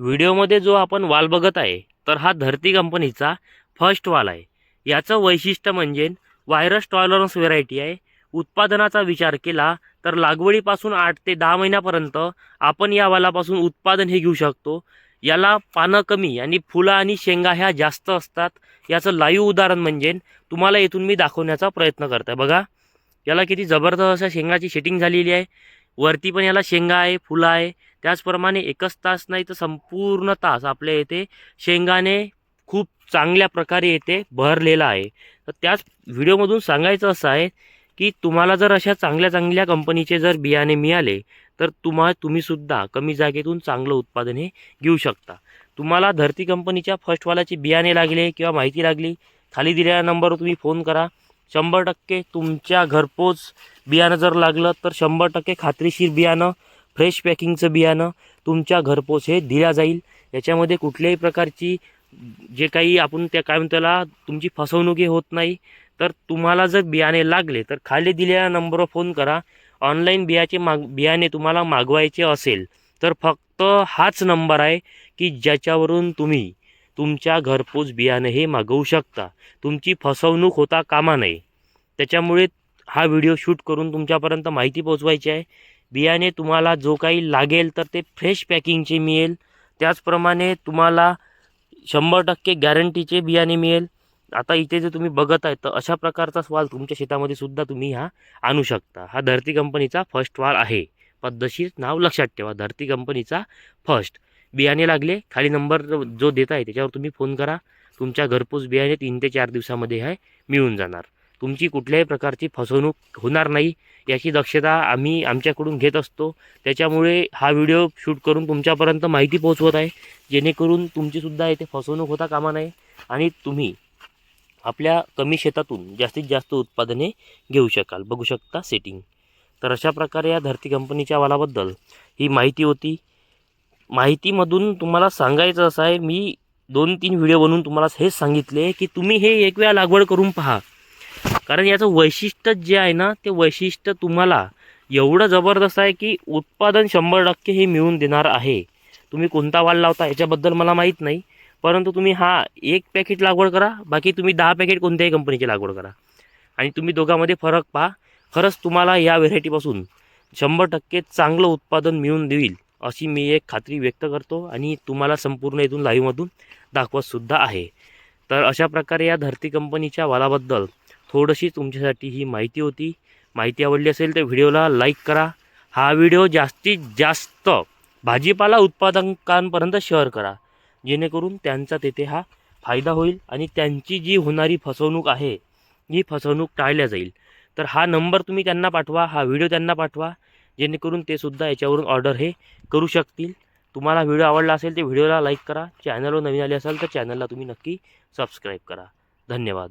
व्हिडिओमध्ये जो आपण वाल बघत आहे तर हा धरती कंपनीचा फर्स्ट वाल आहे. याचं वैशिष्ट्य म्हणजे व्हायरस टॉलरन्स व्हेरायटी आहे. उत्पादनाचा विचार केला तर लागवडीपासून आठ ते दहा महिन्यापर्यंत आपण या वालापासून उत्पादन हे घेऊ शकतो. याला पानं कमी आणि फुलं आणि शेंगा ह्या जास्त असतात. याचं लाईव्ह उदाहरण म्हणजे तुम्हाला येथून मी दाखवण्याचा प्रयत्न करत आहे बघा याला किती जबरदस्त अशा शेंगाची शेटिंग झालेली आहे. वरती पण याला शेंगा आहे फुलं आहे. त्याचप्रमाणे एकच तास नाही तर संपूर्ण तास आपल्या येथे शेंगाने खूप चांगल्या प्रकारे येथे भरलेला आहे. तर त्याच व्हिडिओमधून सांगायचं असं आहे की तुम्हाला जर अशा चांगल्या चांगल्या कंपनीचे जर बियाणे मिळाले तर तुम्हा तुम्हीसुद्धा कमी जागेतून चांगलं उत्पादन हे घेऊ शकता. तुम्हाला धरती कंपनीच्या फर्स्टवालाची बियाणे लागले किंवा माहिती लागली खाली दिलेल्या नंबरवर तुम्ही फोन करा. शंभर टक्के तुमच्या घरपोच बियाणं जर लागलं तर शंभर टक्के खात्रीशीर बियाणं फ्रेश पॅकिंगचं बियाणं तुमच्या घरपोच हे दिल्या जाईल. याच्यामध्ये कुठल्याही प्रकारची जे काही आपण त्या काय म्हणतो त्याला तुमची फसवणूक होत नाही. तर तुम्हाला जर बियाणे लागले तर खाली दिलेल्या नंबरवर फोन करा. ऑनलाईन बियाचे माग बियाणे तुम्हाला मागवायचे असेल तर फक्त हाच नंबर आहे की ज्याच्यावरून तुम्ही तुमच्या घरपोच बियाणं हे मागवू शकता. तुमची फसवणूक होता कामा नये. त्याच्यामुळे हा व्हिडिओ शूट करून तुमच्यापर्यंत माहिती पोहोचवायची आहे. बियाणे तुम्हाला जो काही लागेल तर ते फ्रेश पॅकिंगचे मिळेल. त्याचप्रमाणे तुम्हाला शंभर टक्के गॅरंटीचे बियाणे मिळेल. आता इथे जे तुम्ही बघत आहे तर अशा प्रकारचा वाल तुमच्या शेतामध्ये सुद्धा तुम्ही हा आणू शकता. हा धरती कंपनीचा फर्स्ट वाल आहे. पद्धतशीर नाव लक्षात ठेवा. धरती कंपनीचा फर्स्ट बियाणे लागले खाली नंबर जो देत आहे त्याच्यावर तुम्ही फोन करा. तुमच्या घरपोच बियाणे तीन ते चार दिवसामध्ये आहे मिळून जाणार. तुमची कुठल्याही प्रकारची फसवणूक होणार नाही. याची दक्षता आम्ही आमच्याकडून घेत असतो. त्याच्यामुळे हा व्हिडिओ शूट करून तुमच्यापर्यंत माहिती पोहोचवत आहे. जेणेकरून तुमचीसुद्धा येथे फसवणूक होता कामा नये आणि तुम्ही आपल्या कमी शेतातून जास्तीत जास्त उत्पादने घेऊ शकाल. बघू शकता सेटिंग तर अशा प्रकारे या धरती कंपनीच्या वालाबद्दल ही माहिती होती. माहितीमधून तुम्हाला सांगायचं असं आहे मी दोन तीन व्हिडिओ बनवून तुम्हाला हेच सांगितले की तुम्ही हे एक वेळा लागवड करून पहा. कारण याचं वैशिष्ट्य जे आहे ना ते वैशिष्ट्य तुम्हाला एवढं जबरदस्त आहे की उत्पादन शंभर टक्के हे मिळून देणार आहे. तुम्ही कोणता वाल लावता याच्याबद्दल मला माहीत नाही. परंतु तुम्ही हा एक पॅकेट लागवड करा बाकी तुम्ही दहा पॅकेट कोणत्याही कंपनीची लागवड करा. आणि तुम्ही दोघांमध्ये फरक पहा. खरंच तुम्हाला या व्हेरायटीपासून शंभर टक्के चांगलं उत्पादन मिळून देईल अशी मी एक खात्री व्यक्त करतो आणि तुम्हाला संपूर्ण इथून लाईव्हमधून दाखवतसुद्धा आहे. तर अशा प्रकारे या धरती कंपनीच्या वालाबद्दल थोडीशी तुमच्यासाठी ही माहिती होती. माहिती आवडली असेल तर व्हिडिओला लाईक करा. हा व्हिडिओ जास्तीत जास्त भाजीपाला उत्पादकांपर्यंत शेअर करा. जेणेकरून त्यांचा तेथे हा फायदा होईल आणि त्यांची जी होणारी फसवणूक आहे ही फसवणूक टाळल्या जाईल. तर हा नंबर तुम्ही त्यांना पाठवा हा व्हिडिओ त्यांना पाठवा. जेणेकरून ते सुद्धा याच्यावरून ऑर्डर हे करू शकतील. तुम्हाला व्हिडिओ आवडला असेल तर व्हिडिओला लाईक करा. चॅनलवर नवीन आले असाल तर चॅनलला तुम्ही नक्की सबस्क्राईब करा. धन्यवाद.